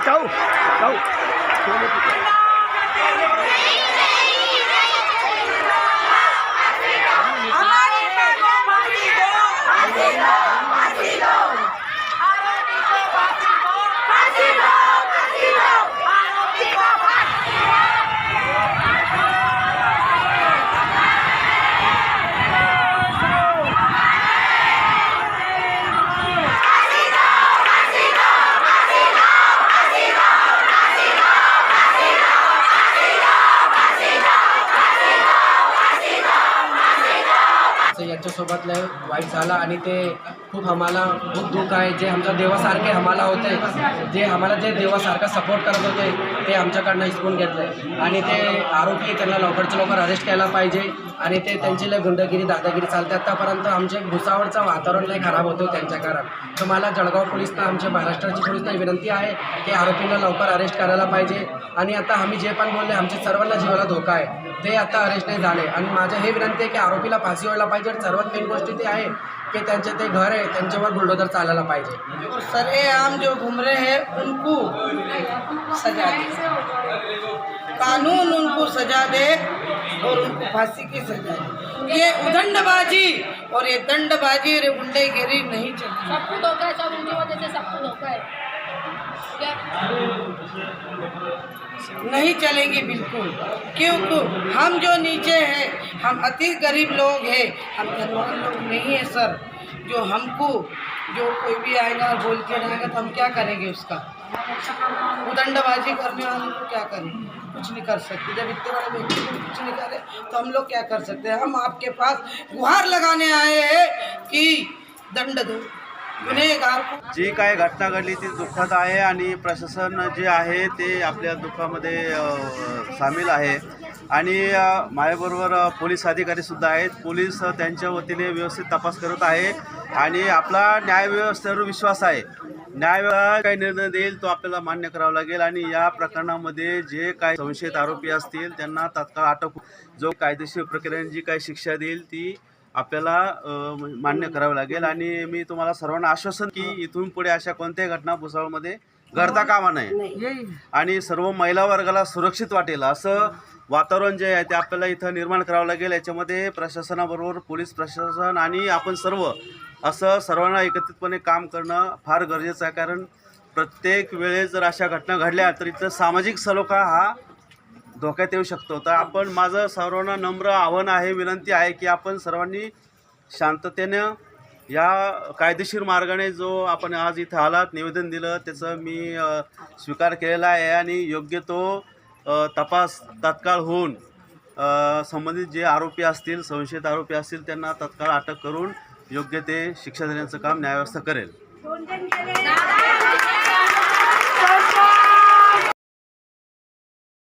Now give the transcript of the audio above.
Châu, Châu. यांच्यासोबत लय वाईट झालं आणि ते खूप आम्हाला खूप दुःख आहे. जे आमच्या देवासारखे आम्हाला होते जे आम्हाला जे देवासारखा सपोर्ट करत होते ते आमच्याकडनं हिसकून घेतले. आणि ते आरोपी त्यांना लवकरच्या लवकर अरेस्ट केला पाहिजे. आणि ते त्यांची लय गुंडगिरी दादागिरी चालते. आत्तापर्यंत आमचे भुसावळचं वातावरण लय खराब होतं त्यांच्या कारण तर मला जळगाव पोलिसनं आमच्या महाराष्ट्राची पोलिसनं विनंती आहे की आरोपींना लवकर अरेस्ट करायला पाहिजे. आणि आता आम्ही जे पण बोलले आमच्या सर्वांना जीवाला धोका आहे. ते आता अरेस्ट नाही झाले. आणि माझं हे विनंती आहे की आरोपीला फाशी व्हायला पाहिजे. आणि सर्वात मेन गोष्टी ते आहे की त्यांचे ते घर आहे त्यांच्यावर बुलडोजर चालायला पाहिजे. और सरेआम जो घूम रहे हैं उनको सजा दे। कानून उनको सजा दे और उनको फांसी की सजा दे। ये उदंडबाजी और ये दंडबाजी और गुंडेगिरी नहीं चलेगी सब कुछ धोखा है सब उनकी वजह से सब कुछ धोखा है। नहीं चलेंगे बिल्कुल। क्योंकि हम जो नीचे हैं, हम अति गरीब लोग हैं। हम धनवान लोग नहीं है, सर। जो हमको, जो कोई भी आएगा और बोल के जाएगा तो हम क्या करेंगे उसका? उदंडबाजी करने वाले को क्या करें? कुछ नहीं कर सकते। जब इतने बड़े व्यक्ति को कुछ नहीं करे तो हम लोग क्या कर सकते हैं? हम आपके पास गुहार लगाने आए हैं कि दंड दो। जी काय घटना घडली ती दुःखद आहे आणि प्रशासन जे आहे ते आपल्या दुःखामध्ये सामील आहे. आणि माझ्याबरोबर पोलीस अधिकारीसुद्धा आहेत. पोलीस त्यांच्या वतीने व्यवस्थित तपास करत आहे. आणि आपला न्यायव्यवस्थेवर विश्वास आहे. न्याय काही निर्णय देईल तो आपल्याला मान्य करावा लागेल. आणि या प्रकरणामध्ये जे काही संशयित आरोपी असतील त्यांना तात्काळ अटक जो कायदेशीर प्रक्रियेने जी काही शिक्षा देईल ती आपल्याला मान्य करावं लागेल आणि मी तुम्हाला सर्वांना आश्वासन की इथून पुढे अशा कोणत्याही घटना भुसावळमध्ये घडता कामा नये. आणि सर्व महिला वर्गाला सुरक्षित वाटेल असं वातावरण जे आहे ते आपल्याला इथं निर्माण करावं लागेल. याच्यामध्ये प्रशासनाबरोबर पोलीस प्रशासन आणि आपण सर्व असं सर्वांना एकत्रितपणे काम करणं फार गरजेचं आहे. कारण प्रत्येक वेळेस जर अशा घटना घडल्या तर इथं सामाजिक सलोखा हा धोक्यात येऊ शकतो. तर आपण माझं सर्वांना नम्र आव्हान आहे विनंती आहे की आपण सर्वांनी शांततेनं या कायदेशीर मार्गाने जो आपण आज इथं आलात निवेदन दिलं त्याचं मी स्वीकार केलेला आहे आणि योग्य तो तपास तात्काळ होऊन संबंधित जे आरोपी असतील संशयित आरोपी असतील त्यांना तत्काळ अटक करून योग्य ते शिक्षा देण्याचं काम न्यायव्यवस्था करेल.